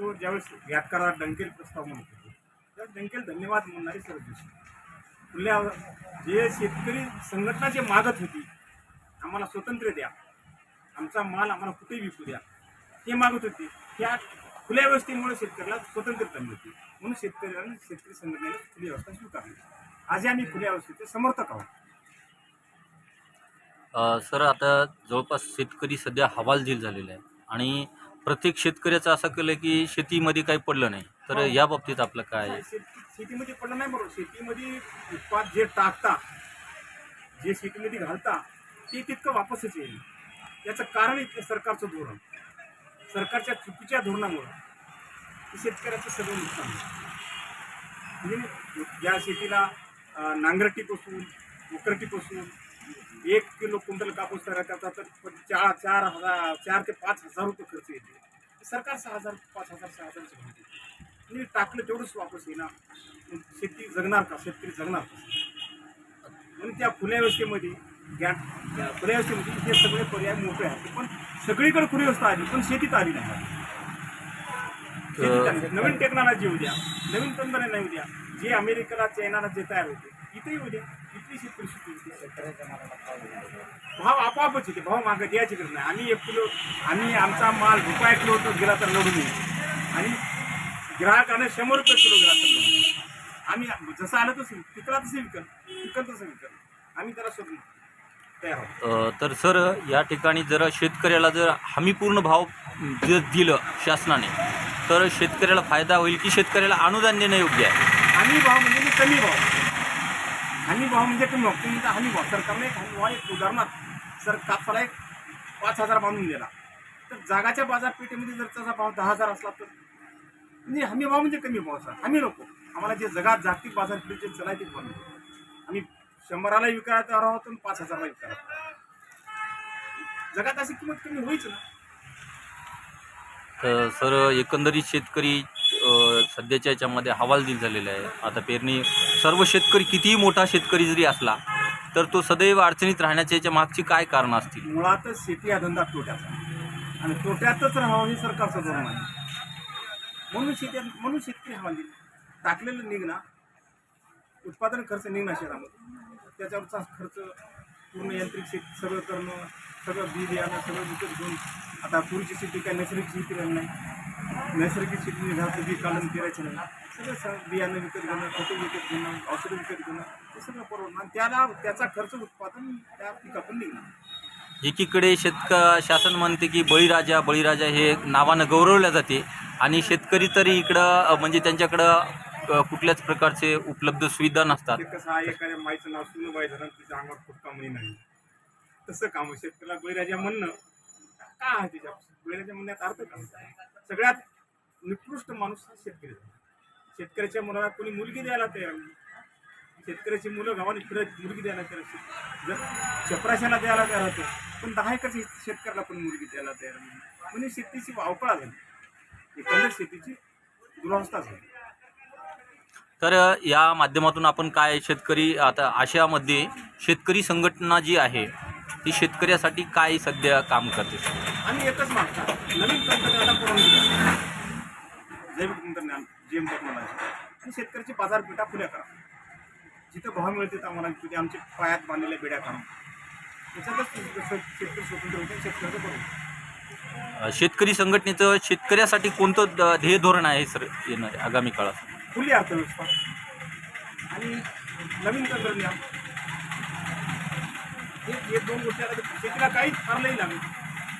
तो ज्यावेळेस व्याटकारा डंकेल प्रस्ताव म्हणत होते तर डंकेल धन्यवाद म्हणणारी सर्व दिवशी खुल्या जे शेतकरी संघटना जे मागत होती आम्हाला स्वतंत्र द्या. आमचा माल आम्हाला कुठेही विकू द्या. ते मागत होते त्या खुल्या व्यवस्थेमुळे शेतकऱ्याला स्वतंत्रता मिळते म्हणून शेतकऱ्यांना शेतकरी संघटनेने खुली व्यवस्था स्वीकारली. आज आम्ही खुल्या व्यवस्थेचे समर्थक आहोत. सर आता जवळपास शेतकरी सध्या हवालदिल झालेला आहे आणि प्रत्येक शेतकऱ्याचं असं केलं की शेतीमध्ये काही पडलं नाही तर हो. या बाबतीत आपलं काय आहे? शेती शेतीमध्ये पडलं नाही बरोबर शेतीमध्ये उत्पाद जे टाकता जे शेतीमध्ये घालता ते तितकं वापसच येईल याचं कारण इथलं सरकारचं धोरण सरकारच्या चुकीच्या धोरणामुळं शेतकऱ्याचं सगळं नुकसान होतं. म्हणजे या शेतीला अं, नांगरटीपासून उकरटीपासून एक किलो क्विंटल कापूस तयार करता तर चार चार हजार चार ते पाच हजार रुपये खर्च येते. सरकार सहा हजार पाच हजार सहा हजार घेते आणि टाकलं तेवढंच वापस येणार शेती जगणार का? शेतकरी जगणार का? म्हणून त्या खुल्या व्यवस्थेमध्ये ज्ञान खुल्या व्यवस्थेमध्ये हे सगळे पर्याय मोठे आहेत. पण सगळीकडे खुली व्यवस्था आली पण शेतीत आली नाही. आली. नाही. नवीन टेक्नॉलॉजी येऊ द्या. नवीन तंत्रज्ञान येऊ द्या. जे अमेरिकेला चायनाला जे तयार होते इथे उद्या होते. भाव आपोआपच येते. भाव मागं द्यायची गरज नाही. आम्ही एक किलो आम्ही आमचा माल रुपया किलो होतो गेला तर लढून येईल. आणि ग्राहकाने शंभर रुपये किलो गेला तर. आम्ही जसं आलं तसं पिकला तसं विकल पिकल तसं विकल आम्ही त्याला सोडून तयार आहोत अ, तर सर या ठिकाणी जर शेतकऱ्याला जर हमीपूर्ण भाव जर दिलं शासनाने तर शेतकऱ्याला फायदा होईल की शेतकऱ्याला अनुदान देणं योग्य आहे? हमी भाव म्हणजे मी कमी भाव. हमीभाव म्हणजे कमी भाव हमीभाव म्हणता हमी भाव सरकारने एक भाव एक उदाहरणार्थ सर कापसाला एक पाच हजार बांधून दिला. तर जागाच्या बाजारपेठेमध्ये जर त्याचा भाव दहा हजार असला तर? म्हणजे हमी भाव म्हणजे कमी भाव सर. हमी नको. आम्हाला जे जगात जागतिक बाजारपेठेचे चलायचे भाव आम्ही शंभराला विकायला आहोत आणि पाच हजारला विकायला जगात अशी किंमत कमी होईच ना. तर सर एकंदरीत शेतकरी सध्याच्या याच्यामध्ये हवालदिल झालेला आहे. आता पेरणी सर्व शेतकरी कितीही मोठा शेतकरी जरी असला तर तो सदैव अडचणीत राहण्याच्या याच्या मागची काय कारणं असतील? मुळातच शेती हा धंदा तोट्याचा आणि तोट्यातच राहावं हे सरकारचं धोरण आहे. म्हणून शेती म्हणून शेतकरी हवाली म्हणजे टाकलेलं निघणार उत्पादन खर्च निघणार शहरामध्ये. त्याच्यावरचा खर्च पूर्ण यांत्रिक शेती सगळं करणं सगळं बी बियाणं सगळं विकत घेऊन आता पूर्वीची शेती काय नैसर्गिक शेती राहिली नाही. नैसर्गिक शेती बी काढून पेरायचं नाही. सगळं स बियाणं विकत घेणं खतं विकत घेणं औषधं विकत घेणं हे सगळं परवडणार आणि त्याला त्याचा खर्च उत्पादन त्या पिकातून निघणार. एकीकडे शेतक शासन म्हणते की बळीराजा बळीराजा हे नावानं गौरवल्या जाते. आणि शेतकरी तरी इकडं अ, म्हणजे त्यांच्याकडं अ, कुठल्याच प्रकारचे उपलब्ध सुविधा नसतात. ते कसं आहे एखाद्या माईचं नाव सुनबाई धरण तिच्या अंगावर फुटका म्हणी नाही. तसं काम आहे. शेतकऱ्याला बैराजा म्हणणं का आहे तिच्या? बैराजा म्हणण्यात अर्थ काय? सगळ्यात निकृष्ट माणूस हा शेतकरी आहे. शेतकऱ्याच्या मुलाला कोणी मुलगी द्यायला तयार नाही. शेतकऱ्याची मुलं गावाने फिरत मुलगी द्यायला तयार. जर चपराशाला द्यायला तयार होते पण दहा एकर शेतकऱ्याला पण मुलगी द्यायला तयार नाही. म्हणजे शेतीची अवकाळा झाली. एकंदर शेतीची दुरावस्था झाली. तर या माध्यमातून आपण काय शेतकरी आता आशियामध्ये शेतकरी संघटना जी आहे ती शेतकऱ्यासाठी काय सध्या काम करते? आम्ही एकच मागता नवीन तंत्रज्ञानाला परवानगी द्या जैविक तंत्रज्ञान जीएम टेक्नॉलॉजी आणि शेतकऱ्याची बाजारपेठा खुल्या करा. जिथं भाव मिळते तिथं आम्हाला तिथे आमचे पायात बांधलेल्या बेड्या करा त्याच्यातच शेतकरी स्वतंत्र होते शेतकऱ्याचं बरोबर. शेतकरी संघटनेचं शेतकऱ्यासाठी कोणतं ध्येय धोरण आहे सर येणार आगामी काळात? खुली अर्थव्यवस्था. आणि नवीन तंत्रज्ञान. हे हे दोन गोष्टी आता शेतीला काहीच फार नाही लागेल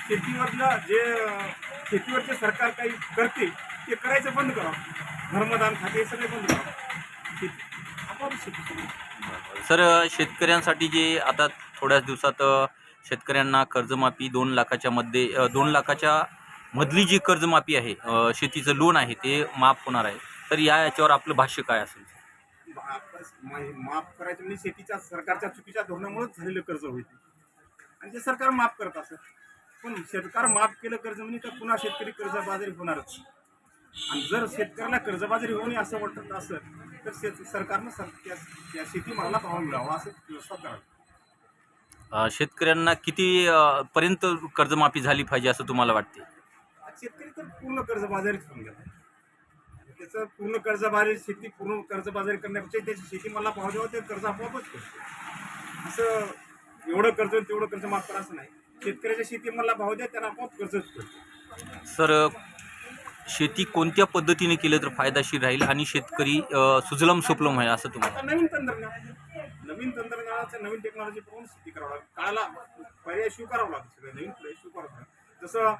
शेतीवरलं जे शेतीवरचे सरकार काही करते ते करायचं बंद करावं. धर्मदान खाते हे सगळे बंद करावं. शेती आपोआप शेती सुरू होईल. सर शेतकऱ्यांसाठी जे आता थोड्याच दिवसात अ, शेतकऱ्यांना कर्जमाफी दोन लाखाच्या मध्ये अ, दोन लाखाच्या मधली जी कर्जमाफी आहे अ, शेतीचं लोन आहे ते माफ होणार आहे. तर या याच्यावर आपलं भाष्य काय असेल? वापस मा- माफ करायचं म्हणजे शेतीच्या सरकारच्या चुकीच्या धोरणामुळेच झालेलं कर्ज होईल. आणि ते सरकार माफ करत असत पण सरकार माफ केलं कर्ज म्हणजे तर पुन्हा शेतकरी कर्जबाजारी होणारच? आणि जर शेतकऱ्याला कर्जबाजारी होऊ नये असं वाटत असेल तर शेत सरकारनं सर त्या त्या शेतीमालाला भाव मिळावा असं व्यवस्था करावी. अ, शेतकऱ्यांना किती अ, पर्यंत कर्जमाफी झाली पाहिजे असं तुम्हाला वाटते? शेतकरी तर पूर्ण कर्जबाजारीच होऊन गेला. त्याचं पूर्ण कर्जबाजारी शेती पूर्ण कर्जबाजारी करण्यापेक्षा त्याची शेती मला भाव द्यावा ते कर्ज आपोआपच करतो असं एवढं कर्ज आणि तेवढं कर्ज माफ करा असं नाही. शेतकऱ्याच्या शेती मला भाव द्या त्याला आपोआप कर्जच करतो सर शेती कोणत्या पद्धतीने केलं तर फायदाशीर राहील आणि शेतकरी सुजलम सुपलम आहे असं तुम्हाला नवीन तंत्रज्ञान नवीन तंत्रज्ञानाचं नवीन टेक्नॉलॉजी पाहून शेती करावं लागेल. काळाला पर्याय स्वीकारावं लागतं सगळं नवीन पर्याय स्वीकारावं लागतं जसं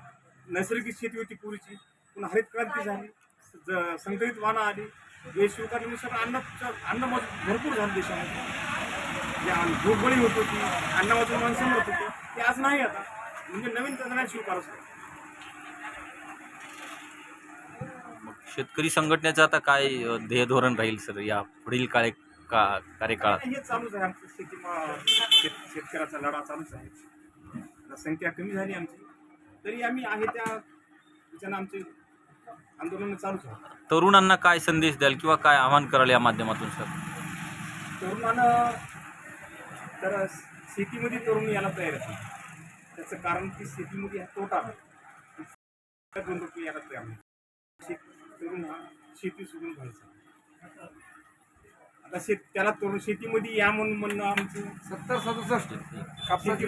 नैसर्गिक शेती होती पूर्वीची पुन्हा हरित क्रांती झाली संकलित संकरित वाहनं आली हे स्वीकारल्यानुसार सगळं अन्न अन्न भरपूर झालं देशामध्ये. जे अन्न- होत होती अन्नामधून माणसं होत होते. ते आज नाही आता. म्हणजे नवीन तंत्रज्ञान स्वीकारच नाही शेतकरी संघटनेचं आता काय ध्येय धोरण राहील सर? या पुढील काळे का कार्यकाळात? हे चालूच आहे आमचं शेती शेत शेतकऱ्याचा लढा चालूच आहे. आता संख्या कमी झाली आमची. तरी आम्ही आहे त्या त्याच्यानं आमचे आंदोलन चालूच आहे. तरुणांना काय संदेश द्याल किंवा काय आवाहन कराल या माध्यमातून सर? तरुणानं तर शेतीमध्ये तरुण यायला तयार आहे त्याचं कारण की शेतीमध्ये हा तोटा आहे. दोन रुपये यायला तयार नाही शेत तरुण हा शेती सोडून घ्यायचा आता शेत त्याला तरुण शेतीमध्ये या म्हणून म्हणणं आमचं सत्तर सदुसष्ट. कापसाची